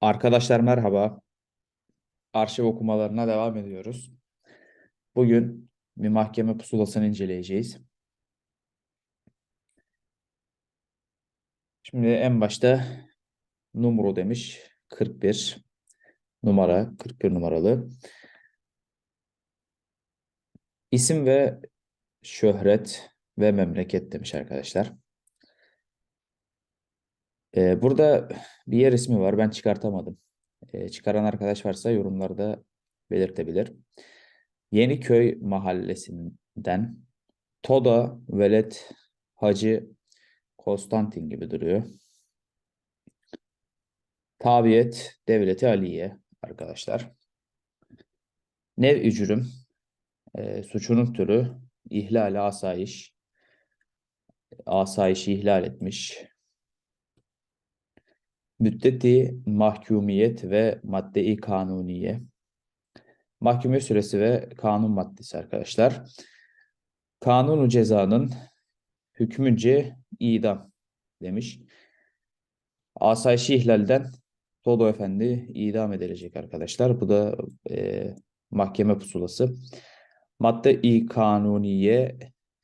Arkadaşlar merhaba. Arşiv okumalarına devam ediyoruz. Bugün bir mahkeme pusulasını inceleyeceğiz. Şimdi en başta numara demiş. 41 numara, 41 numaralı. İsim ve şöhret ve memleket demiş arkadaşlar. Ee, burada bir yer ismi var. Ben çıkartamadım. Ee, çıkaran arkadaş varsa yorumlarda belirtebilir. Yeniköy mahallesinden Toda Velet Hacı Konstantin gibi duruyor. Tabiyet Devleti Aliye arkadaşlar. Nev ücürüm e, suçunun türü ihlal asayiş asayişi ihlal etmiş. Müddeti mahkumiyet ve madde-i kanuniye. Mahkumiyet süresi ve kanun maddesi arkadaşlar. Kanunu cezanın hükmünce idam demiş. Asayişi ihlalden Todo Efendi idam edilecek arkadaşlar. Bu da e, mahkeme pusulası. Madde-i kanuniye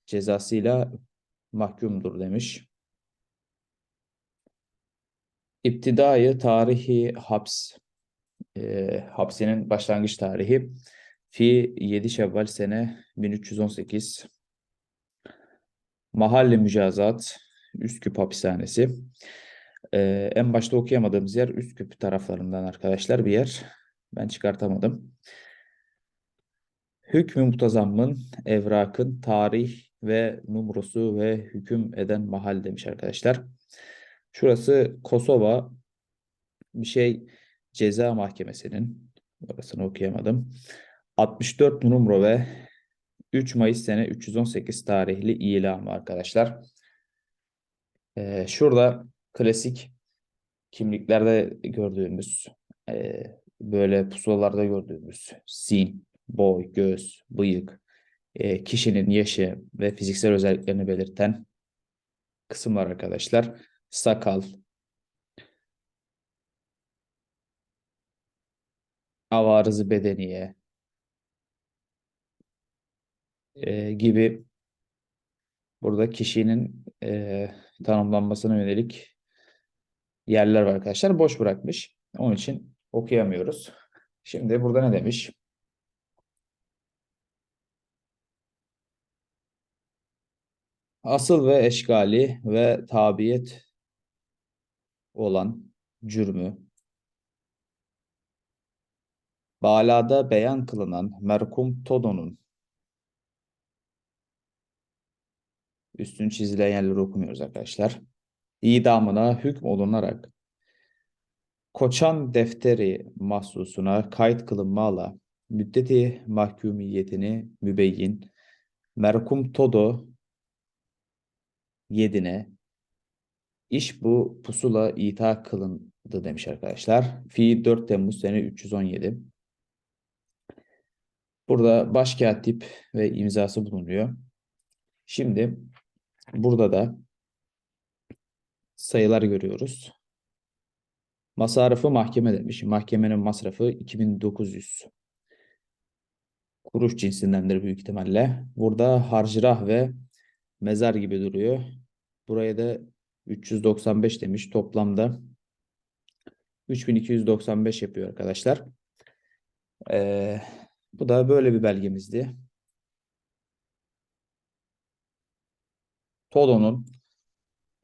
cezasıyla mahkumdur demiş. İptidai tarihi haps e, hapsinin başlangıç tarihi fi 7 Şevval sene 1318 Mahalle Mücazat Üsküp hapishanesi. E, en başta okuyamadığımız yer Üsküp taraflarından arkadaşlar bir yer. Ben çıkartamadım. Hükmü mutazammın evrakın tarih ve numarası ve hüküm eden mahal demiş arkadaşlar. Şurası Kosova bir şey ceza mahkemesinin orasını okuyamadım. 64 numara ve 3 Mayıs sene 318 tarihli ilamı arkadaşlar. Ee, şurada klasik kimliklerde gördüğümüz e, böyle pusulalarda gördüğümüz sin, boy, göz, bıyık, e, kişinin yaşı ve fiziksel özelliklerini belirten kısımlar arkadaşlar. Sakal, avarızı bedeniye e, gibi burada kişinin e, tanımlanmasına yönelik yerler var arkadaşlar. Boş bırakmış. Onun için okuyamıyoruz. Şimdi burada ne demiş? Asıl ve eşgali ve tabiyet olan cürmü. Balada beyan kılınan merkum Todo'nun. Üstün çizilen yerleri okumuyoruz arkadaşlar. İdamına hükm olunarak Koçan defteri mahsusuna kayıt kılınmala müddeti mahkumiyetini mübeyyin. Merkum Todo yedine iş bu pusula ita kılındı demiş arkadaşlar. Fi 4 Temmuz sene 317. Burada başkatip ve imzası bulunuyor. Şimdi burada da sayılar görüyoruz. Masarafı mahkeme demiş. Mahkemenin masrafı 2900 kuruş cinsindendir büyük ihtimalle. Burada harcırah ve mezar gibi duruyor. Buraya da 395 demiş. Toplamda 3295 yapıyor arkadaşlar. Ee, bu da böyle bir belgemizdi. Todo'nun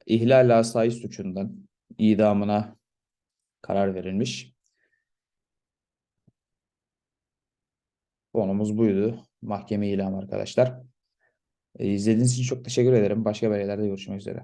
ihlal asayiş suçundan idamına karar verilmiş. Konumuz buydu. Mahkeme ilamı arkadaşlar. Ee, İzlediğiniz için çok teşekkür ederim. Başka belgelerde görüşmek üzere.